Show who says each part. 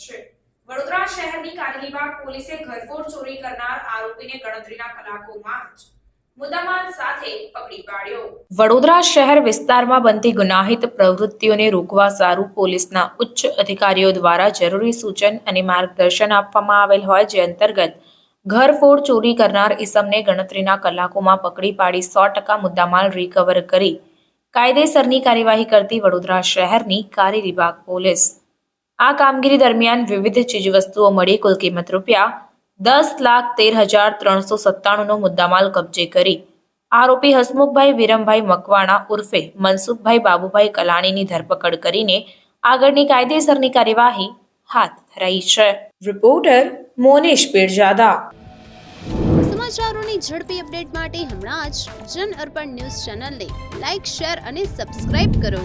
Speaker 1: છે. વડોદરા શહેરની કારેલીબાગ પોલીસે ઘરફોડ ચોરી કરનાર આરોપીને ગણતરીના કલાકોમાં જ વડોદરા શહેર વિસ્તારમાં બનતી ગુનાહિત પ્રવૃત્તિઓને રોકવા સારું પોલીસના ઉચ્ચ અધિકારીઓ દ્વારા જરૂરી સૂચન અને માર્ગદર્શન આપવામાં આવેલ હોય જે અંતર્ગત ઘરફોડ ચોરી કરનાર ઈસમને ગણતરીના કલાકોમાં પકડી પાડી સો ટકા મુદ્દામાલ રિકવર કરી કાયદેસરની કાર્યવાહી કરતી વડોદરા શહેરની કારેલીબાગ પોલીસ. આ કામગીરી દરમિયાન વિવિધ ચીજવસ્તુઓ મળી કુલ કિંમત રૂપિયા દસ લાખ તેર હજાર ત્રણસો સત્તાણુંનો મુદ્દામાલ કબજે કરી. આરોપી હસમુખભાઈ વિરમભાઈ મકવાણા ઉર્ફે મનસુખભાઈ બાબુભાઈ કલાણીની ધરપકડ કરીને આગળની કાયદેસરની કાર્યવાહી હાથ ધરાઈ છે. રિપોર્ટર મોનેશ પીરજાદા.
Speaker 2: સમાચારોની ઝડપી અપડેટ માટે હમણાં જ જન અર્પણ ન્યૂઝ ચેનલને લાઇક શેર અને સબસ્ક્રાઇબ કરો.